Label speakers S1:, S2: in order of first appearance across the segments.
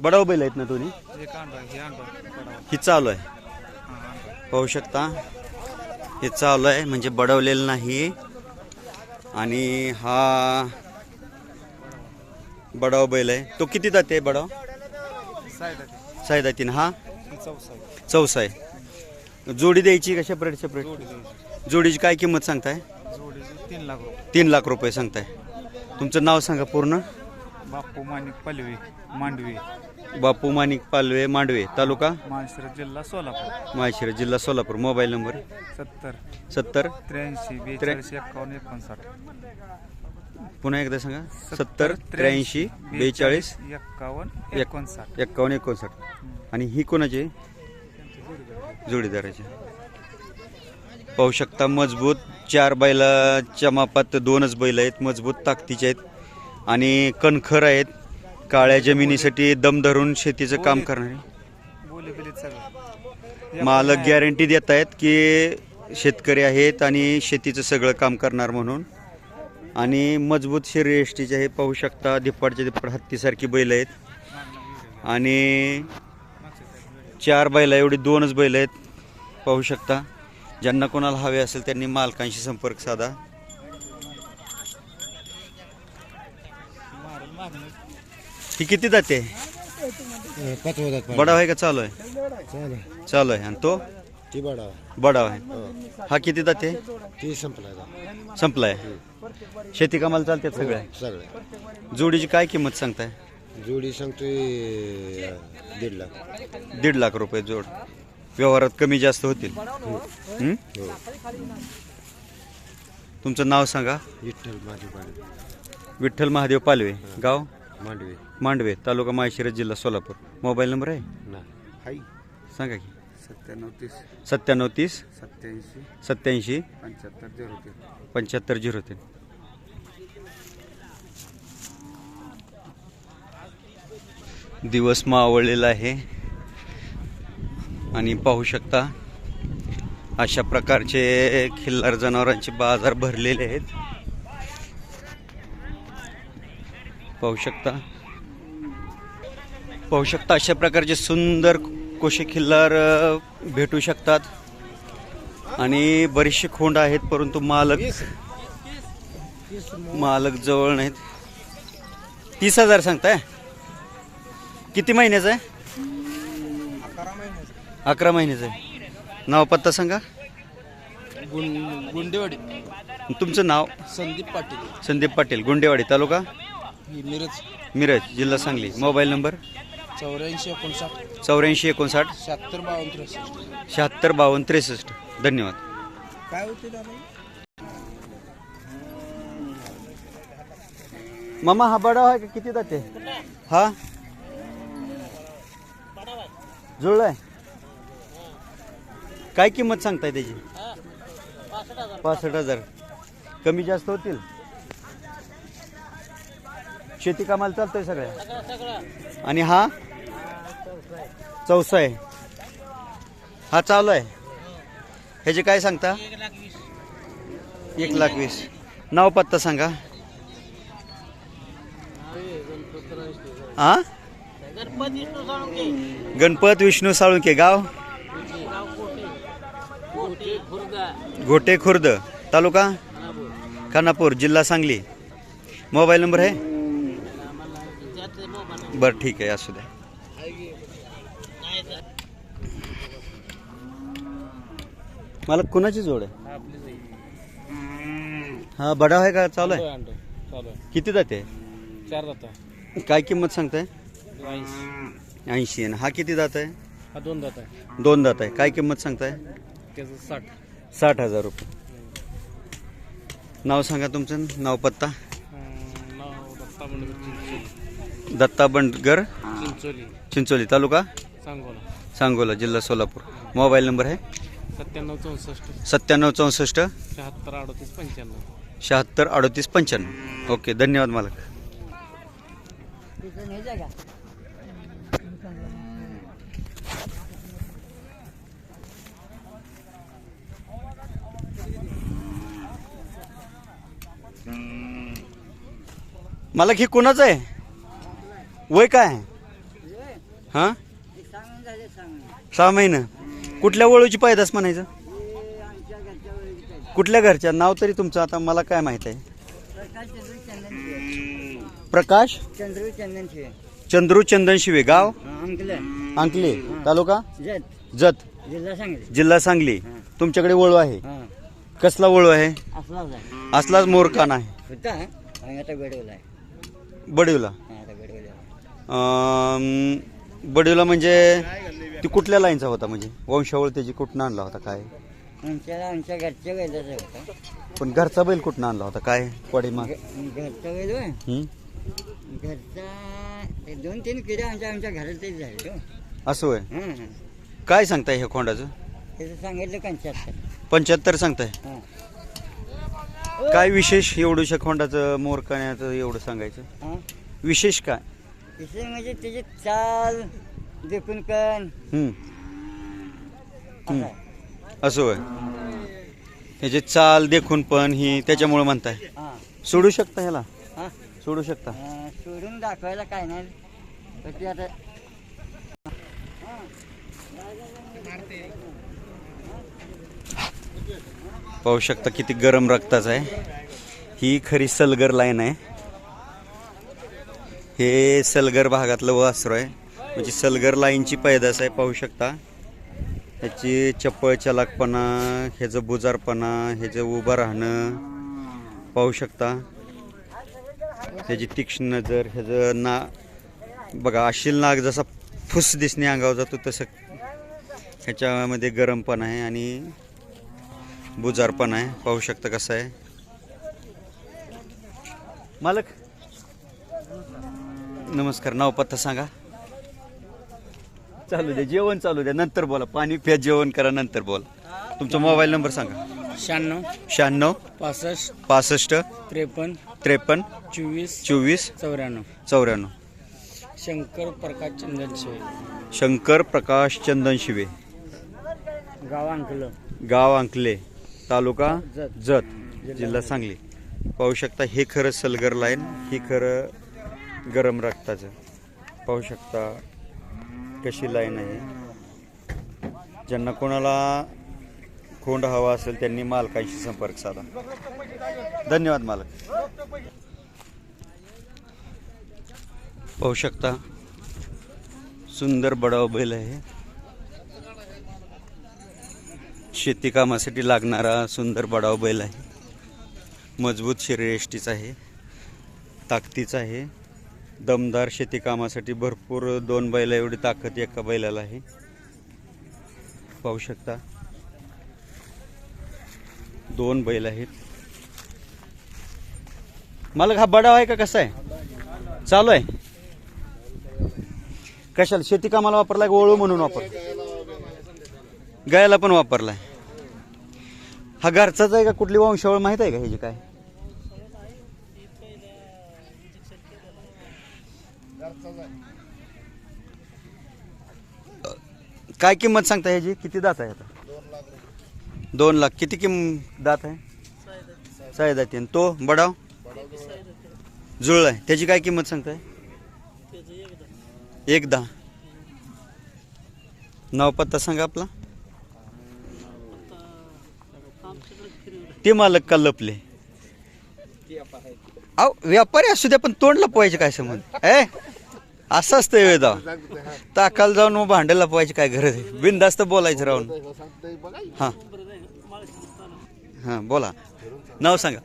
S1: बडाव बैल आहेत ना दोन्ही?
S2: हे
S1: ही चालू आहे.
S2: हा
S1: पाहू शकता. हे चालू आहे म्हणजे बडवलेलं नाही. आणि हा बडाव बैल आहे. तो किती जाते बडाव? सायदा तीन हा?
S2: चौसा आहे
S1: जोडी द्यायची का सेपरेट सेपरेट जोडीची काय किंमत सांगताय?
S2: तीन लाख रुपये.
S1: तीन लाख रुपये सांगताय. तुमचं नाव सांगा पूर्ण.
S2: बाप्पू माणिक पलवे मांडवे.
S1: बापू माणिक पालवे मांडवे तालुका?
S2: मानशिरस जिल्हा सोलापूर.
S1: माहेशिरा जिल्हा सोलापूर. Mobile number?
S2: सत्तर.
S1: सत्तर?
S2: त्र्याऐंशी बेचाळीस एकावन्न एकोणसाठ.
S1: पुन्हा एकदा सांगा. सत्तर त्र्याऐंशी बेचाळीस
S2: एकावन्न
S1: एक-
S2: एकोणसाठ.
S1: एक्कावन्न एकोणसाठ. आणि ही कोणाची? जोडीदाराची. पाहू शकता मजबूत चार बैलाच्या मापात दोनच बैल आहेत मजबूत ताकदीचे आहेत आणि कणखर आहेत. काळ्या जमिनीसाठी दम धरून शेतीचं काम करणारे.
S2: बोले बिलीत सगळं.
S1: मालक गॅरंटी देत आहेत की शेतकरी आहेत आणि शेतीचं सगळं काम करणार म्हणून. आणि मजबूत शरीर एष्टीचे हे पाहू शकता धिप्पाडच्या धिप्पाड हत्तीसारखी बैल आहेत. आणि चार बैल एवढी दोनच बैल आहेत. पाहू शकता ज्यांना कोणाला हवे असेल त्यांनी मालकांशी संपर्क साधा. ही किती जाते
S3: पाच वदात
S1: बडाव आहे का चालू आहे?
S3: चालेल
S1: चालू आहे. आणि तो?
S3: ती बडा
S1: बडाव आहे. हा. किती जाते
S3: ती संपला
S1: संपलाय. शेती कामाला चालते सगळ्या
S3: सगळे.
S1: जोडीची काय किंमत सांगताय?
S3: जोडी सांगतोय अं, दीड लाख.
S1: दीड लाख रुपये जोड. व्यवहारात कमी जास्त होतील. हं?
S3: हो.
S1: तुमचं नाव सांगा.
S3: विठ्ठल माझी पाणी
S1: विठ्ठल महादेव पालवे गाव?
S3: मांडवे.
S1: मांडवे तालुका माळशिरस जिल्हा सोलापूर. मोबाईल नंबर आहे?
S3: ना. हाय
S1: सांगा की.
S2: सत्त्याण्णव तीस.
S1: सत्त्याण्णव तीस.
S2: सत्याऐंशी
S1: सत्याऐंशी
S2: पंच्याहत्तर झिरो तीन.
S1: पंच्याहत्तर झिरो तीन. दिवस मावळलेला आहे. आणि पाहू शकता अशा प्रकारचे खिल्लार जनावरांचे बाजार भरलेले आहेत. पाहू शकता. पाहू शकता अशा प्रकारचे सुंदर कोशे खिल्लार भेटू शकतात. आणि बरेचसे खोंड आहेत परंतु मालक मालक जवळ नाहीत. तीस हजार सांगताय? किती महिन्याचं आहे? अकरा महिन्याचं आहे. नाव पत्ता सांगा.
S4: गुंडेवाडी.
S1: तुमचं नाव?
S4: संदीप पाटील.
S1: संदीप पाटील गुंडेवाडी तालुका?
S4: ही मिरज.
S1: मिरज जिल्हा सांगली. Mobile number?
S4: चौऱ्याऐंशी एकोणसाठ.
S1: चौऱ्याऐंशी एकोणसाठ.
S4: शहात्तर बावन्न त्रेसष्ट.
S1: शहात्तर बावन्न त्रेसष्ट. धन्यवाद.
S4: काय होते दादा?
S1: मामा हा बडा आहे का? किती जाते हा? जुळलाय काय किंमत सांगताय त्याची? पासष्ट हजार. कमी जास्त होतील? शेती कामाला चालतंय सगळ्या आणि हा? चौसा आहे हा चालू आहे. ह्याचे काय सांगता? एक लाख वीस. नाव पत्ता सांगा. हा गणपत विष्णू साळुंके. गाव? घोटे खुर्द तालुका? खानापूर जिल्हा सांगली. मोबाईल नंबर आहे? बरं ठीक आहे असू द्या मला कुणाची जोड आहे? हा बडा आहे का? चालू आहे?
S4: चालू आहे
S1: किती जाते
S4: चार जाता
S1: काय किंमत सांगताय?
S4: ऐंशी
S1: ऐंशी ना. हा किती जात आहे?
S4: हा दोन जात आहे
S1: दोन दात आहे. काय किंमत सांगताय?
S4: त्याचं साठ
S1: साठ हजार रुपये. नाव सांगा तुमचं. नाव पत्ता?
S4: नाव दत्ता मंडळ
S1: दत्ता बंडगर.
S4: चिंचोली.
S1: चिंचोली तालुका?
S4: सांगोला.
S1: सांगोला जिल्हा सोलापूर. मोबाईल नंबर आहे?
S4: सत्त्याण्णव चौसष्ट.
S1: सत्त्याण्णव चौसष्ट.
S4: शहात्तर अडतीस पंच्याण्णव.
S1: शहात्तर अडतीस पंच्याण्णव. ओके धन्यवाद मालक. मालक हे कोणाचं आहे? वय काय? आहे हां? सहा महिना. कुठल्या वळूची पायदास म्हणायचं? कुठल्या घरच्या? नाव तरी तुमचं आता मला काय माहीत आहे? प्रकाश?
S5: चंद्र चंदन शिवे.
S1: चंद्रू चंदन शिवे गाव?
S5: अंकल.
S1: अंकले तालुका?
S5: जत.
S1: जत
S5: जिल्हा सांगली.
S1: जिल्हा सांगली तुमच्याकडे वळू आहे. कसला वळू आहे?
S5: असलाच
S1: मोरकान आहे. बडिवला. अं, बडिवला म्हणजे ती कुठल्या लाईनचा होता म्हणजे? वंशावळ त्याची कुठनं आणला होता? काय?
S5: आमच्या आमच्या घरच्या वेळेचा होता.
S1: पण घरचा बैल कुठनं आणला होता? काय? पडी माग
S5: घरचा होय.
S1: हं?
S5: घरचा ते दोन तीन किड्या आमच्या आमच्या घरातच झाले तो
S1: असं होय?
S5: हां हां.
S1: काय सांगताय हे खोंडाचं?
S5: त्याचं सांगितलं पंच्याहत्तर.
S1: पंच्याहत्तर सांगताय?
S5: हां.
S1: काय विशेष एवढूशा खोंडाचं मोरकाण्याचं एवढं सांगायचं?
S5: हां?
S1: विशेष काय?
S5: विषय म्हणजे त्याची चाल देखून कण. असं.
S1: असं होय. ह्याची चाल देखून पण ही त्याच्यामुळे म्हणताय.
S5: हां.
S1: सोडू शकता ह्याला?
S5: हां.
S1: सोडू शकता?
S5: अं, सोडून दाखवायला काय नाही. तर ते आता
S1: पाहू शकता किती गरम रक्ताचं आहे. ही खरी सलगर लाईन आहे. हे सलगर भागातलं वासरू आहे. म्हणजे सलगर लाईनची पैदास आहे पाहू शकता. ह्याची चप्पळ चलाकपणा ह्याचं बुजारपणा ह्याचं उभं राहणं पाहू शकता. ह्याची तीक्ष्ण नजर ह्याचं ना बघा आशील नाग जसा फुस दिसणे अंगावर जातो तसं ह्याच्यामध्ये गरमपणा आहे आणि बुजार पण आहे. पाहू शकता कसं आहे. मालक नमस्कार नाव पत्ता सांगा. चालू द्या जेवण चालू द्या नंतर बोला. पाणी प्या जेवण करा नंतर बोला. तुमचा मोबाईल नंबर सांगा.
S4: शहाण्णव.
S1: शहाण्णव.
S4: पासष्ट.
S1: पासष्ट.
S4: त्रेपन्न.
S1: त्रेपन्न.
S4: चोवीस.
S1: चोवीस.
S4: चौऱ्याण्णव.
S1: चौऱ्याण्णव.
S4: शंकर प्रकाश चंदन शिवे.
S1: शंकर प्रकाश चंदन शिवे.
S5: गाव अंकलं.
S1: गाव अंकले तालुका
S5: जत.
S1: जत जिल्हा सांगली. पाहू शकता हे खरं सलगर लाईन ही खरं गरम रक्ताचं. पाहू शकता कशी लाईन आहे. ज्यांना कोणाला खोंड हवा असेल त्यांनी मालकांशी संपर्क साधा. धन्यवाद मालक. पाहू शकता सुंदर बडाव बैल आहे. शेती कामासाठी लागणारा सुंदर बडाव बैल आहे. मजबूत शरीर एष्टीचा आहे. ताकदीचा आहे. दमदार शेती कामासाठी भरपूर दोन बैला एवढी ताकद एका बैलाला आहे. पाहू शकता. दोन बैल आहेत. मला हा बडाव आहे का कसा आहे? चालू आहे. कशाला? शेती कामाला वापरलाय ओळू म्हणून वापर गायला पण वापरलाय हा घरचाच आहे का कुठली वंशावळ माहीत आहे का ह्याची काय? काय किंमत सांगता ह्याची किती दात आहे आता? दोन लाख. किती किम दात आहे? सहा दाती आणि तो बडाव? जुळ आहे. त्याची काय किंमत सांगताय? एक दहा. नाव पत्ता सांगा आपला. ते मालक का लपले? अहो व्यापारी असू द्या पण तोंड लपवायचे काय संबंध? ए असं असतं वेदा. ताकाल जाऊन मग भांडे लपवायची काय गरज आहे? बिनधास्त बोलायचं राहून. हां. हां बोला. नाव सांगा.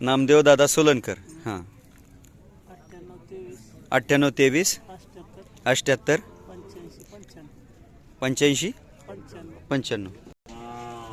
S1: नामदेव दादा सोलनकर. हां. अठ्ठ्याण्णव तेवीस. अठ्ठ्याहत्तर. पंच्याऐंशी. पंच्याण्णव.